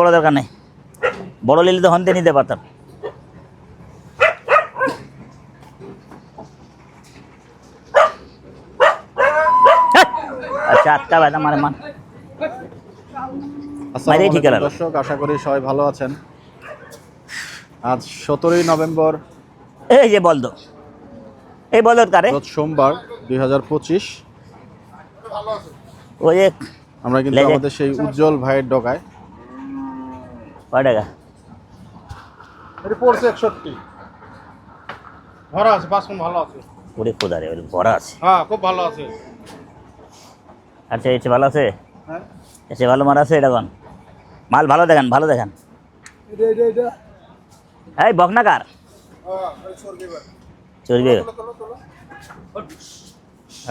বড় দরকার নেই। বড় নিলে তো হন্তে নিতে পারতাম। হ্যাট! আচ্ছা আটটা মানে মান। দর্শক আশা করি সবাই ভালো আছেন। আজ সতেরোই নভেম্বর। এই যে বলদ। এই বলদ কারে? সোমবার দুই হাজার পঁচিশ। ওই আমরা কিন্তু আমাদের সেই উজ্জ্বল ভাইয়ের ডগায়। কয় টাকা? এটা পড়ছে একষট্টি। ভরা আছে মন ভালো আছে। ওরে ওরে ভরা আছে। হ্যাঁ খুব ভালো আছে। আচ্ছা এসে ভালো আছে? হ্যাঁ। এসে ভালো মাল আছে এটা কোন? মাল ভালো দেখান ভালো দেখান। এটা এটা এটা এই বকনা কার? হ্যাঁ চলবে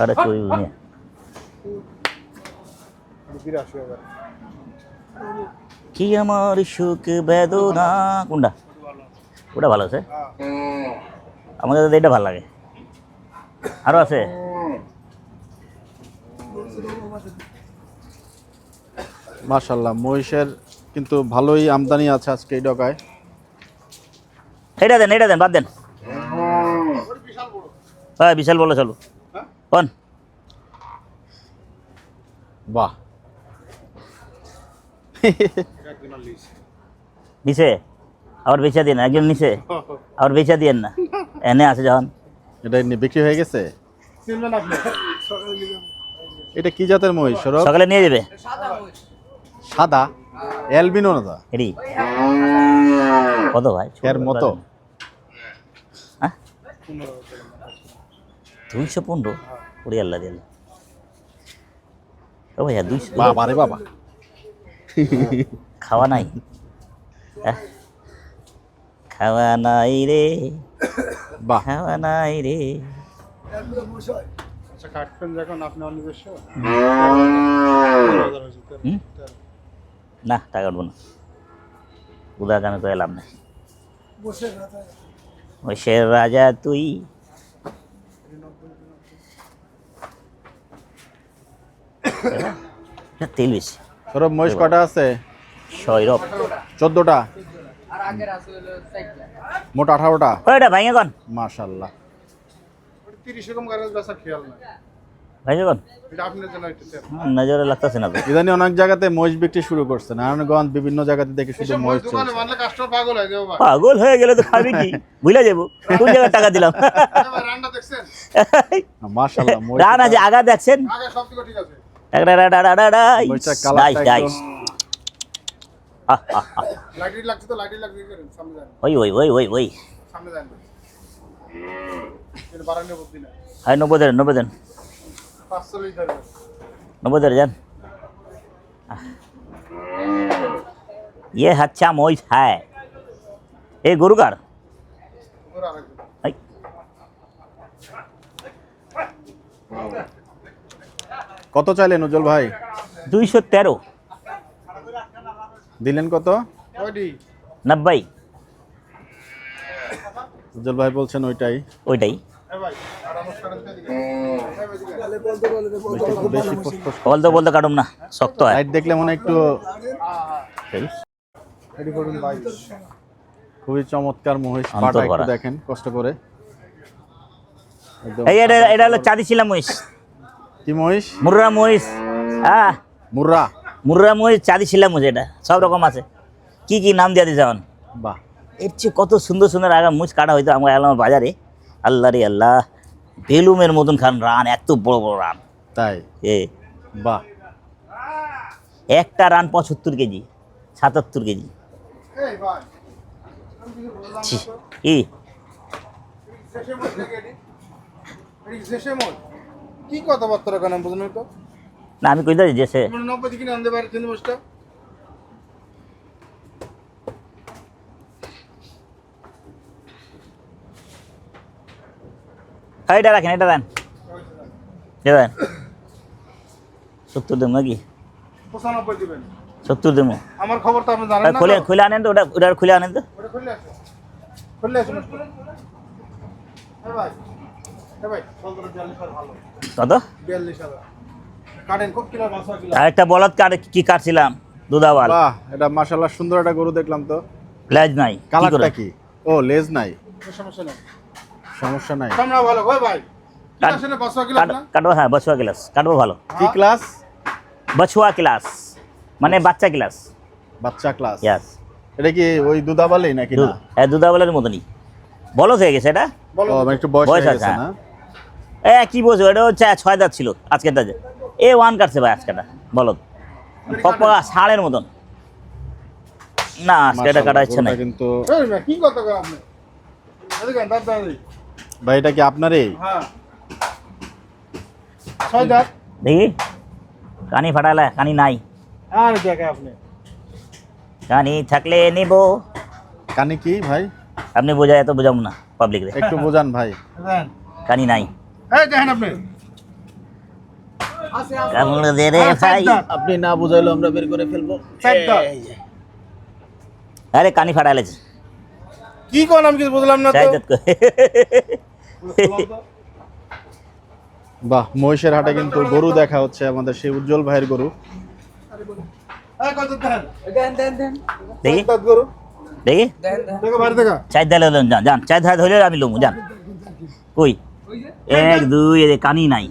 ওটা চলবে নিয়ে কি আমার সুখ বেদনা? কোনটা? ওটা ভালো আছে? হ্যাঁ আমাকে তো এটা ভালো লাগে। আরও আছে? মাশাল্লাহ মহিষের কিন্তু ভালোই আমদানি আছে আজকে এই ডগায়। এটা দেন এটা দেন বাদ দেন। হ্যাঁ বিশাল বলো চলো। কোন বাহ। আর নিচে আবার বেচা দিন একজন নিচে আবার বেচা দিয়েন না? এনে আছে যখন। এটা এমনি বিক্রি হয়ে গেছে? এটা কি জাতের মহিষ সরব সকালে নিয়ে যাবে। সাদা অ্যালবিনো না এটি কত ভাই? এর মতো। হ্যাঁ? দুইশো পনেরো? কুড়ি আল্লাহ দিল ও ভাইয়া দুইশো বাবা রে বাবা। খাওয়া নাই? খাওয়া নাই রে। বাহ। খাওয়া নাই রে। আচ্ছা? না টাকা উঠবো না। উদার কামে করে লাভ নাই। ওই শের রাজা তুই। এটা তেল বেশি। সরব মহিষ কটা আছে? সৈরব চোদ্দটা? মোট আঠারোটা? ওইটা ভাইঙ্গে কন? মাশাল্লাহ একটু নজরে লাগতেছে না ইদানি অনেক জায়গাতে মহিষ বিক্রি শুরু করছে নারায়ণগঞ্জ বিভিন্ন জায়গাতে দেখি শুধু মহিষ পাগল হয়ে হয়ে গেলে তো খাবি কি? ভুলে যাব। কোন জায়গায় টাকা দিলাম? মাশাল্লাহ রান আছে আগা দেখছেন? আগে সব থেকে ঠিক আছে মরিচটার কালারটা একদম লাইটি লাগছে তো লাইটি লাগছে করেন সামনে যান ওই ওই ওই ওই ওই সামনে যান এটা বাড়ানোর বুদ্ধি না হয় নব্বই দেন নব্বই দেন পাঁচশো লিটার নব্বই দেন যান ये अच्छा मोइस है ए गुरुकार ওরা আরেকজন এই, কত চাইলেন উজ্জ্বল ভাই দুইশো তেরো দিলেন কত? নব্বই। উজ্জ্বল ভাই বলছেন ওইটাই। ওইটাই। এ ভাই আর আমার সাড়ে দিকে বেশি বলতে বলতে কাটুম না শক্ত হয়। লাইট দেখলে মনে হয় একটু খুবই চমৎকার মহিষ পাটা একটু দেখেন কষ্ট করে। একদম এই এটা এটা হলো চাঁদি ছিলাম মহিষ। কি মহিষ? মুর্রা মহিষ। হ্যাঁ মুর্রা। মুর্রা মহিষ চাঁদি ছিলাম মহিষ এটা সব রকম আছে। কি কি নাম দিয়ে দিয়েছে এখন? বাহ। এর চেয়ে কত সুন্দর সুন্দর আগা মুছ কাটা হইতো আমরা এলাম বাজারে। আল্লাহ রে আল্লাহ বেলুমের মতন খান রান এত বড় বড় রান। তাই? এ। বাহ। একটা রান পঁচাত্তর কেজি সাতাত্তর কেজি। ছি, কি কথাবার্তা কেন বুঝুন তো? না আমি কইতে যে সে তুমি নব্বই দিকে আনতে পারে তিন বছটা হ্যাঁ, এটা রাখেন এটা দেন। এটা দেন। সত্তর দেবো নাকি? সত্তর দেবো। আমার খবর তো আপনি জানেন খুলে খুলে আনেন তো ওটা ওটা খুলে আনেন তো। কত? বিয়াল্লিশ হাজার কাটেন খুব কিলো বাসা কিলো আর একটা বলদ কাট কি কাটছিলাম? দুধাওয়াল। বাহ এটা মাশাল্লাহ সুন্দর একটা গরু দেখলাম তো। লেজ নাই কালারটা কি? ও লেজ নাই। সমস্যা নেই। সমস্যা নাই। সামনে ভালো হয় ভাই। কাটবো হ্যাঁ বছুয়া ক্লাস কাটবো ভালো। কি ক্লাস? বছুয়া ক্লাস মানে বাচ্চা ক্লাস। বাচ্চা ক্লাস। ইয়াস এটা কি ওই দুধাবালি নাকি না? হ্যাঁ দুধাওয়ালের মতনই। বলো হয়ে গেছে এটা? ও মানে একটু বয়স হয়ে গেছে হ্যাঁ। না? এ কি বলছো এটা হচ্ছে ছয় দাঁত ছিল আজকের যে। এ ওয়ান কাটছে ভাই আজকেরটা বলো। পপা ষাঁড়ের মতন। না আজকে এটা কাটা ইচ্ছে নাই। কিন্তু কি কথা কয় আপনি। ভাই এটা কি আপনারই? হ্যাঁ। ছয় দাঁত। দেখি কানি ফাটালে কানি নাই। আর দেখে আপনি। কানি থাকলে নিব। কানে কি ভাই? আপনি বোঝায় এত বোঝাবো না পাবলিক রে। একটু বোঝান ভাই। কানি নাই। এই দেখেন আপনি। কামড় দে রে হ্যাঁ, ভাই। আপনি না বুঝাইলো আমরা বের করে ফেলব। আরে কানি ফাটালেছে কি কোন আমি কিছু বুঝলাম না তো। বাহ মহিষের হাটে কিন্তু গরু দেখা হচ্ছে আমাদের সেই উজ্জ্বল ভাইয়ের গরু। দেখি। দেখি। দেখো বাইরে দেখা চাই দাঁত যান যান। চাই ধার আমি লমু যান। কই? এক দুই এ কানি নাই।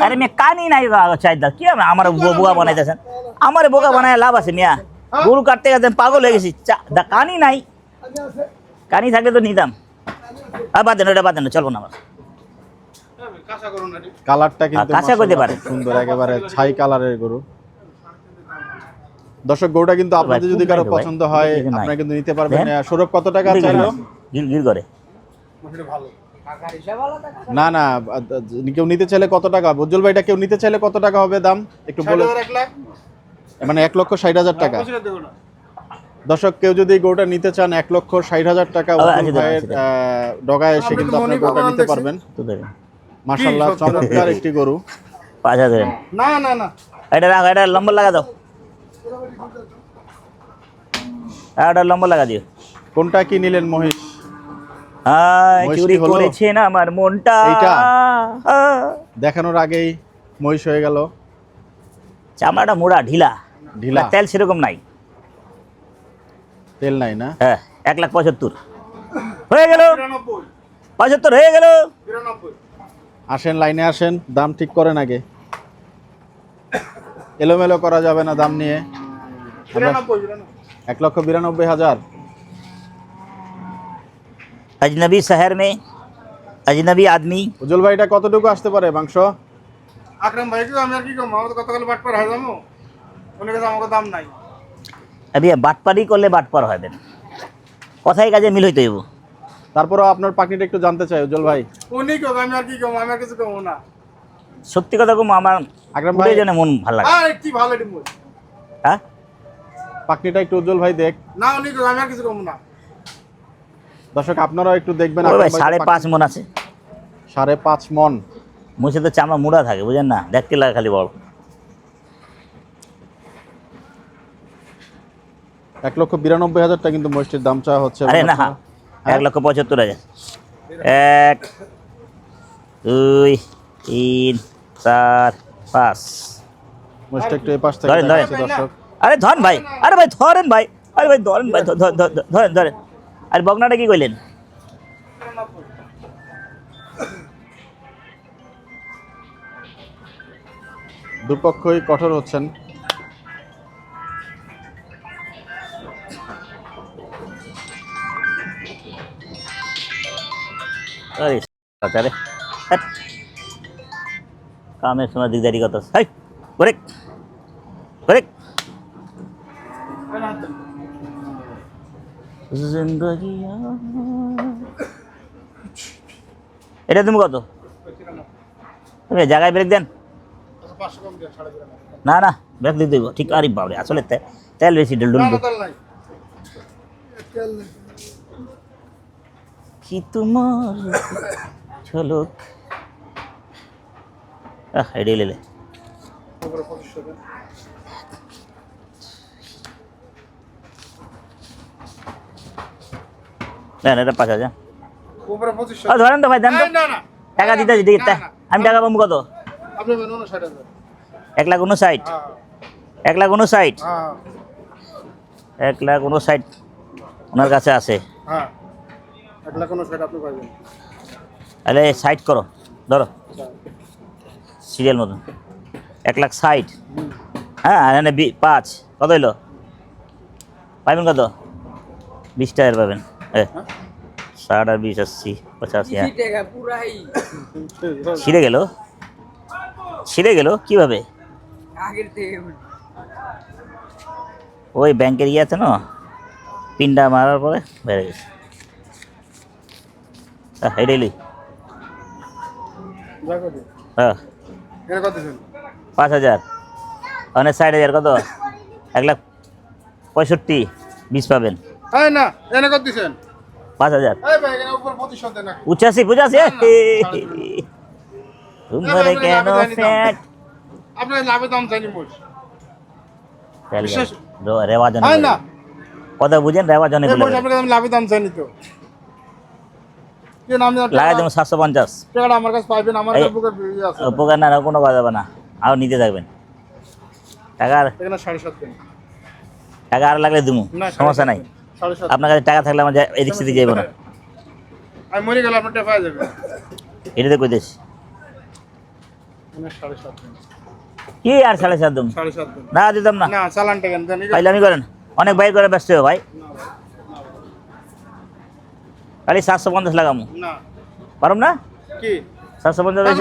হয়ে মে কানি নাই গো চাই দাঁত কি আমার বো- বোকা বানাইতেছেন। আমার বোকা বানায় লাভ আছে মিয়া। গরু কাটতে গেছেন পাগল হয়ে গেছি। চা- দা কানি নাই। কানি থাকলে তো নিতাম। আর বাদ দেন ওটা বাদ দেন চলবো না আমার রেডি কালারটা কিন্তু কাঁচা করতে পারে। সুন্দর একেবারে ছাই কালারের গরু। দর্শক গরুটা কিন্তু আপনাদের যদি কারও পছন্দ হয়। আপনারা কিন্তু নিতে পারবেন। সৌরভ কত টাকা চাইলো গিল গিল করে। ভালো। না না কেউ নিতে চাইলে কত টাকা? উজ্জ্বল ভাইটা কেউ নিতে চাইলে কত টাকা হবে দাম? একটু বলে মানে এক লক্ষ ষাট হাজার টাকা। দর্শক কেউ যদি গরুটা নিতে চান এক লক্ষ ষাট হাজার টাকা ডগায় এসে কিন্তু মনি গরুটা নিতে পারবেন। মাশাল্লাহ চমৎকার একটি গরু। পাঁচ হাজার না না না। এটা রাখো এটা লম্বা লাগা দাও। এটা লম্বা লাগা দিও। কোনটা কি নিলেন মহিষ? চুরি করেছেন আমার মনটা। দেখানোর আগেই মহিষ হয়ে গেল। চামড়াটা মোড়া ঢিলা। ঢিলা। তেল সেরকম নাই। তেল নাই না? হ্যাঁ এক লাখ পঁচাত্তর। হয়ে গেল। পঁচাত্তর হয়ে গেল। আসেন লাইনে আসেন দাম ঠিক করেন আগে। এলোমেলো করা যাবে না দাম নিয়ে। এক লক্ষ বিরানব্বই হাজার। अजनबी शहर में अजनबी आदमी উজ্জ্বল ভাই এটা কতটুকু আসতে পারে মাংস আকরাম ভাই কি আমি আর কি কম আমার তো কতগুলো বাট পার হয়ে যাবো উনি কাছে আমাকে দাম নাই अभी বাটপারি করলে বাটপার হবেন কথাই কাজে মিল হইতে হইব তারপরেও আপনার পাখিটা একটু জানতে চাই উজ্জ্বল ভাই উনি কেউ আমি আর কি কম আমি আর কিছু কমো না সত্যি কথা কম আমার আকরাম পুরো ভাই জন্য মন ভালো লাগে আর কি ভালো এটি মুই হ্যাঁ পাখিটা একটু উজ্জ্বল ভাই দেখ না উনি কেউ আমি আর কিছু কমো না দর্শক আপনারাও একটু দেখবেন ভাই সাড়ে পাঁচ মন আছে। সাড়ে পাঁচ মন। মুছে তো চামড়া মুড়া থাকে বুঝেন না? দেখতে লাগে খালি বড় এক লক্ষ বিরানব্বই হাজার টাকা কিন্তু মহিষটির দাম চাওয়া হচ্ছে আরে না হ্যাঁ? এক লক্ষ পঁচাত্তর হাজার। এক দুই তিন চার পাঁচ। মহিষটা একটু এপাশ থেকে ধরেন, আরে ধরেন ভাই আরে ভাই ধরেন ভাই। আরে ভাই ধরেন ভাই ধরেন ধরেন। আরে বগনাটা কি কইলেন? দুপক্ষই কঠোর হচ্ছেন। আরে আরে কামের সময় দিকদারি কত হাই করেক করেক এটা তুমি কত? জায়গায় ব্রেক দেন। না না ব্রেক দিতে দেবো। ঠিক আরে বাবরে আসলে তেল বেশি ডুল ডুল। কি তোমার ঝলক? আহ এডি লেলে উপরে পঁচিশশো দেন এটা পাঁচ হাজার। উপরে পঁচিশশো ধরেন তো ভাই দেন তো। না না টাকা দিতে না। আমি টাকা পাবো কত? এক লাখ উনষাট হ্যাঁ। এক লাখ উনষাট হ্যাঁ। এক লাখ উনষাট ওনার কাছে আছে। হ্যাঁ। তাহলে সাইড করো ধরো। সিরিয়াল মতন। এক লাখ ষাট। হ্যাঁ এখানে বি- পাঁচ। কত হইল? পাইবেন কত? বিশ টাকার পাবেন। আর বিশ আশি পঁচাশি হ্যাঁ। ছিঁড়ে গেল? ছিঁড়ে গেল? কীভাবে? ওই ব্যাংকের ইয়ে আছে না? পিনটা মারার পরে বেড়ে গেছে। হ্যাঁ এটাই লই হ্যাঁ পাঁচ হাজার। অনেক ষাট হাজার কত? এক লাখ পঁয়ষট্টি বিশ পাবেন। হ্যাঁ না এখানে কত পাঁচ হাজার। পঁচাশি। তোমারে কেন ফ্যাট? আপনার লাভে দাম চাইনি মোষ বিশেষ- রেওয়াজনে হয় না। কথা বুঝেন রেওয়াজনে এই বলে মোষ আপনার লাভে দাম চাইনি তো। লাগাই দেবো সাতশো পঞ্চাশ। আমার কাছে পাইবেন আমার উপকার না কোনো কথা হবে না। আর নিতে থাকবেন। সাত দিন। টাকা আর লাগলে দিমু। সমস্যা নাই। আপনার কাছে টাকা থাকলে আমার এদিক সেদিক যাইব না। আমি মরে গেলে আপনার টাকা পাওয়া যাবে। এটাতে এখানে সাড়ে সাত দিন। কি আর সাড়ে সাত দিন? না দিতাম না। না চালানটা কেন পাইলামি করেন। অনেক বাইর করে ব্যস্ত ভাই। খালি সাতশো পঞ্চাশ লাগামু। না। পারুম না? কি? সাতশো পঞ্চাশ?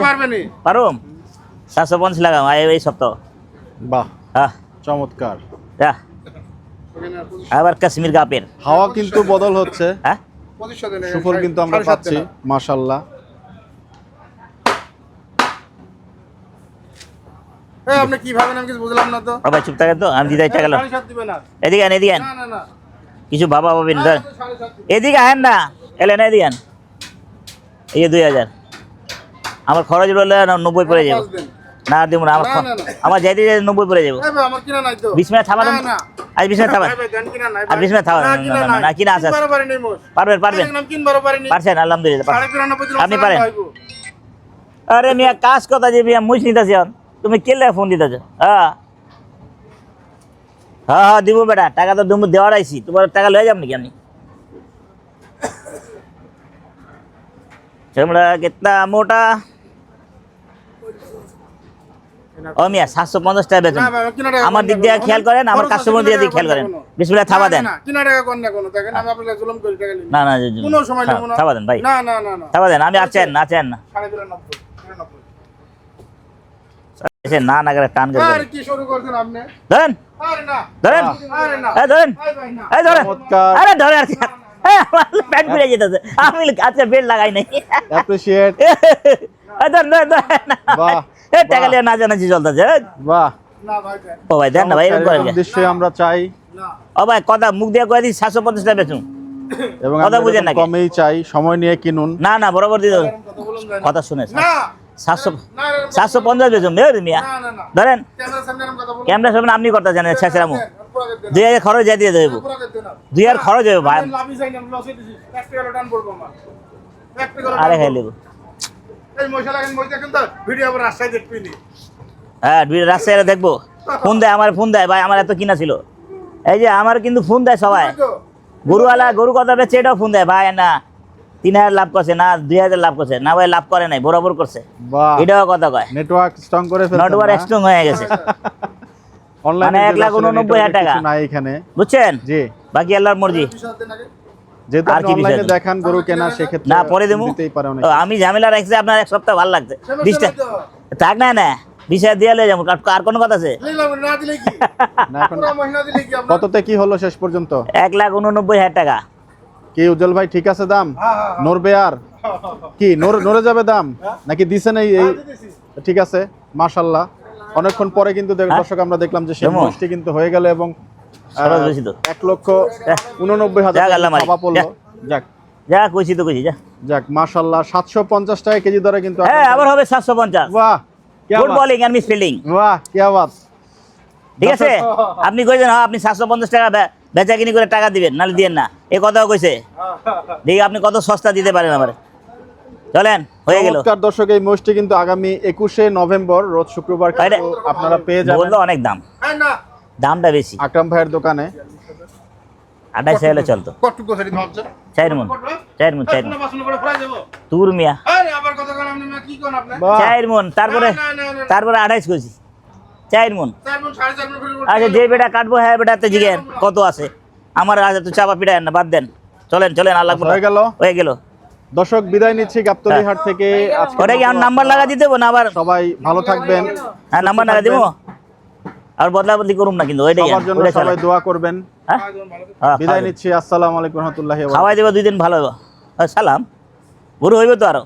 পারুম? সাতশো পঞ্চাশ লাগাম এই এই সপ্তাহ। বাহ। হ্যাঁ চমৎকার। যা এখানে আর পঁচিশ- আবার কাশ্মীর কাপের। হাওয়া কিন্তু বদল হচ্ছে। হ্যাঁ? সুফল কিন্তু আমরা পাচ্ছি। মাশাল্লাহ। আপনি কি ভাবেন আমি কিছু বুঝলাম না তো? ও চুপ থাকেন তো আমি দিদাই টাকা সাড়ে সাত দিবেন আর। এদিকে আন আন। কিছু বাবা ভাবেন না, ধর। এদিকে আহেন এলেন এদিকে আন। এই যে দুই হাজার। আমার খরচ বললে নব্বই পড়ে যাব। না দিব না আমার খ- না, না। আমার যাইতে যাইতে নব্বই পড়ে যাব। এই ভাই, আমার কিনা নাই তো। বিশ মিনিট থামান না, না। আজ ভাই, কিনা আর না, কিনা আছে। পারবেন পারবেন। পারছেন আলহামদুলিল্লাহ আপনি পারেন। আরে মিয়া কাজ কথা যে মিয়া মুছ নিতেছি তুমি কেলে ফোন দিতেছ? হ্যাঁ। হ্যাঁ হ্যাঁ দিব বেটা। টাকা তো তুমি দেওয়ার আইছি। তোমার টাকা লয়ে যাম নাকি আমি? তোমরা কিতনা মোটা। ও মিয়া সাতশো পঞ্চাশ টাকা বেতন। আমার দিক দিয়ে। খেয়াল করেন আমার কাস্টমার দিয়ে খেয়াল করেন। কোনো। বিসমিল্লাহ থাবা দেন। না, না, কিনা টাকা কোন না। কোনো, দেখেন, আমি আপনাকে জুলুম করি, টাকা নিন। না না কোনো সময় নেব না। থাবা হ্যাঁ, দেন ভাই। না, না, না, না। থাবা দেন আমি আছেন আছেন। না না না করে টান করে আরে কি শুরু করছেন আপনি? ধরেন। ধরেন। আরে ধরেন। এই ভাই, না। এই ধরেন। চমৎকার। আরে ধরে আর প্যান্ট খুলে যেতেছে। আমি আচ্ছা বেল্ট লাগাই নাই। ধরেন ধরেন ধরেন। বাহ, এ টাকা লিয়ে চলতেছে বাহ না, ভাই, ভাই, ও ভাই দেন না ভাই এরকম করেন আমরা চাই না। ও ভাই কথা মুখ দিয়ে কয়ে দিই সাতশো পঞ্চাশ টাকা বেচুন এবং কথা বুঝেন নাকি? কমেই চাই সময় নিয়ে কিনুন না না বরাবর দিয়ে কথা না। কথা শুনে না, সাতশো সাতশো পঞ্চাশ বেচুন বের মিয়া না, না, না। ধরেন কথা। ক্যামেরা সামনে আপনি করতে জানেন ছেঁচড়ামু। দুই হাজার খরচ দিয়ে দিয়ে দেবো দুই হাজার খরচ হবে ভাই না, আরে। নেব ভিডিও রাস্তায় দেখবি। হ্যাঁ দুই রাস্তায় দেখব। ফোন দেয় আমার ফোন দেয় ভাই আমার এত কিনা ছিল। এই যে আমার কিন্তু ফোন দেয় সবাই। গরুওয়ালা গরু কথা বেচে এটাও ফোন দেয় ভাই না। তিন হাজার লাভ করছে না দুই হাজার লাভ করছে। না ভাই লাভ করে নাই বরাবর করছে। বাহ। এটাও কথা কয়। নেটওয়ার্ক স্ট্রং করে হয়ে গেছে। অনলাইনে মানে এক লাখ উননব্বই হাজার টাকা। এখানে। বুঝছেন? জি। বাকি আল্লাহর মর্জি? যেহেতু আর আপনি কি অনলাইনে দেখান গরু কেনা সেক্ষেত্রে না পরে দেবো। দিতেই পারে অনেক। ও, আমি ঝামেলা রাখছি আপনার এক সপ্তাহ ভালো লাগছে। বিশটা থাক না না হাজার দিয়ে লয়ে যাব। আর- কোনো কথা আছে? নিলাম, না দিলে কি? না এখন পুরো মহিনা দিলে কি আপনার? কততে কি হলো শেষ পর্যন্ত? এক লাখ উননব্বই হাজার টাকা। কি উজ্জ্বল ভাই ঠিক আছে দাম? হ্যাঁ, হ্যাঁ, হ্যাঁ। নড়বে আর? কি নড় যাবে দাম? নাকি দিছেন এই এই হ্যাঁ, ঠিক আছে মাশাল্লাহ। অনেকক্ষণ পরে কিন্তু? দর্শক আমরা দেখলাম যে সেই কেমন? কিন্তু হয়ে গেল এবং আপনি এক লক্ষ উননব্বই হাজার যাক। টাকা কেজি দরে কিন্তু হ্যাঁ আপনি কইছেন হ্যাঁ, পঞ্চাশ টাকা বেচা কিনি করে টাকা দিবেন নাহলে দিয়ে না। এ কথাও কইছে। দেখি আপনি কত সস্তা দিতে পারেন আমার। চলেন হয়ে গেল। দর্শক এই মোষটি কিন্তু আগামী 21 নভেম্বর রোজ শুক্রবার আপনারা পেয়ে যাবেন। অনেক দাম। হ্যাঁ, না। দামটা বেশি। আকরাম ভাইয়ের দোকানে। আঠাইশে হলে চলতো। চার মন চার মন চার মন তুর মিয়া। আরে আবার কথা কোন আপনি কি কোন আপনি? বাহ, চার মন তারপরে। তারপরে আঠাইশ কেজি চার মন আচ্ছা যে বেটা কাটবো হ্যাঁ বেটা তো জিগেন কত আছে? আমার আছে তো চাপা পিটায় না বাদ দেন। চলেন চলেন আর লাগবে না। হয়ে গেল। হয়ে গেল। দর্শক বিদায় নিচ্ছি গাবতলি হাট থেকে। আজকে ওটা কি আমার নাম্বার লাগা দিতে না আবার? সবাই ভালো থাকবেন। হ্যাঁ নাম্বার লাগা দিব? আর বদলা বদলি করুম না কিন্তু ওইটাই সবার জন্য সবাই দোয়া করবেন। হ্যাঁ? হ্যাঁ, বিদায় নিচ্ছি আসসালামু আলাইকুম রহমতুল্লাহি ওয়া বারাকাতুহু। খাওয়াই দেবো দুই দিন ভালো সালাম। বুড়ো হইবে তো আরও।